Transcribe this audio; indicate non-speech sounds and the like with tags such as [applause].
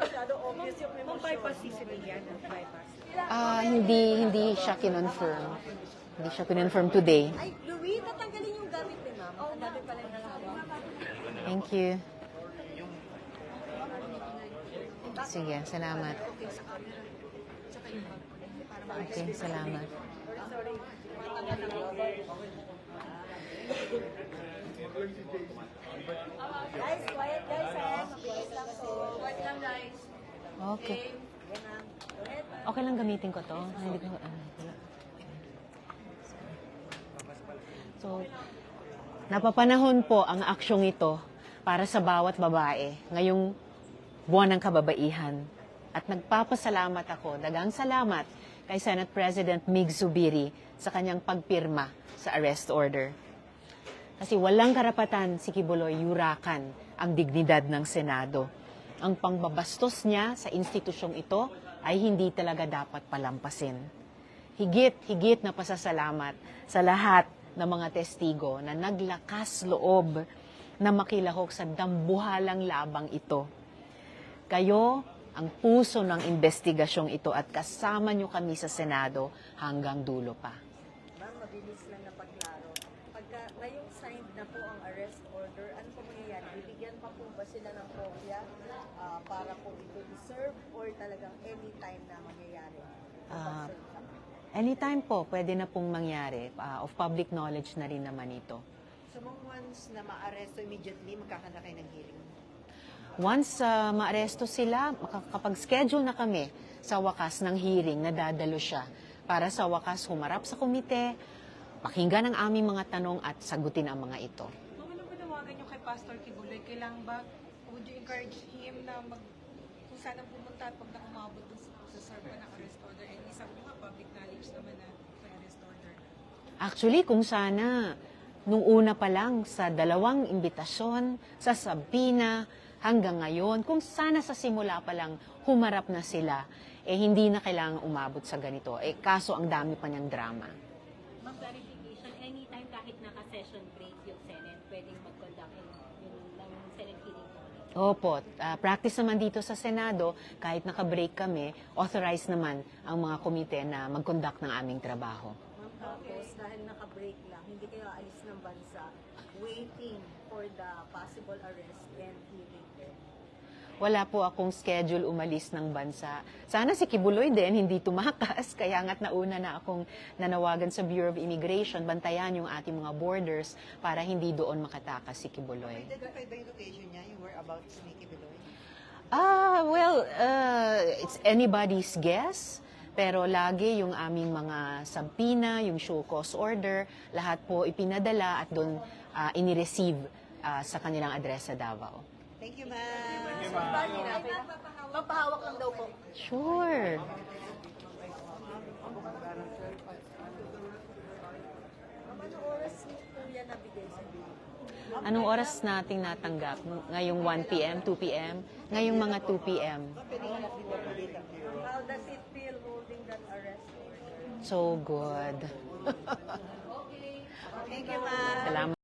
masyado obvious yung Kung emosyon. bypass CCTV yan, bypass. Ah, hindi hindi siya kinonfirm. Hindi siya kinonfirm today. Ay, Louie, tatanggalin yung gamit ni ma'am. Ang dami pala yung nasawa. Thank you. Sige, salamat. Okay, salamat. Guys ha. Mabilis lang to. Quiet lang guys. Okay. Okay lang gamitin ko to. Hindi ko wala. So, napapanahon po ang aksyong ito para sa bawat babae ngayong buwan ng kababaihan. At nagpapasalamat ako, dagang salamat kay Senate President Mig Zubiri sa kanyang pagpirma sa arrest order. Kasi walang karapatan si Kibuloy yurakan ang dignidad ng Senado. Ang pangbabastos niya sa institusyong ito ay hindi talaga dapat palampasin. Higit, higit na pasasalamat sa lahat ng mga testigo na naglakas loob na makilahok sa dambuhalang labang ito. Kayo ang puso ng investigasyong ito at kasama nyo kami sa Senado hanggang dulo pa. Ma'am, mabilis lang na pagklaro. Pagka ngayong signed na po ang arrest order, ano po mangyayari? Bibigyan pa po ba sila ng kopya ah, para po ito deserve or talagang anytime na mangyayari? Ah, Anytime po, pwede na pong mangyari. Ah, of public knowledge na rin naman ito. So, mga once na ma-arresto immediately, magkakanda kayo ng hearing. Once ah, maaresto sila, makakapag-schedule na kami sa wakas ng hearing na dadalo siya para sa wakas humarap sa komite, pakinggan ang aming mga tanong at sagutin ang mga ito. Kung ano panawagan nyo kay Pastor Kibuloy, kailangan ba, would you encourage him na mag, kung saan ang pumunta at pag nakumabot sa, sa serve ng arrest order, and isang mo nga, public knowledge naman na may arrest order. Actually, kung sana, nung una pa lang sa dalawang imbitasyon, sa Sabina, hanggang ngayon, kung sana sa simula pa lang humarap na sila, eh hindi na kailangan umabot sa ganito. Eh kaso ang dami pa niyang drama. Ma'am, clarification, anytime kahit naka-session break yung Senate, pwedeng mag-conduct yung, yung, ng Senate hearing. Opo, ah, practice naman dito sa Senado, kahit naka-break kami, authorized naman ang mga komite na mag-conduct ng aming trabaho. Ma'am, tapos dahil naka-break lang, hindi kayo aalis ng bansa, waiting for the possible arrest and hearing. Wala po akong schedule umalis ng bansa. Sana si Kibuloy din hindi tumakas, [laughs] kaya nga't nauna na akong nanawagan sa Bureau of Immigration, bantayan yung ating mga borders para hindi doon makatakas si Kibuloy. Identified ba yung location niya, yung whereabouts ni Kibiloy? Ah, well, uh, it's anybody's guess. Pero lagi yung aming mga sampina, yung show cause order, lahat po ipinadala at doon ah, inireceive ah, sa kanilang address sa Davao. Thank you, ma'am. Mapahawak lang daw po. Sure. Ma'am, anong oras po yan nabigay sa inyo? Anong oras nating natanggap? Ngayong 1 p.m., 2 p.m., ngayong mga 2 p.m. How does it feel holding that arrest order? So good. [laughs] Thank you, ma'am. Salamat.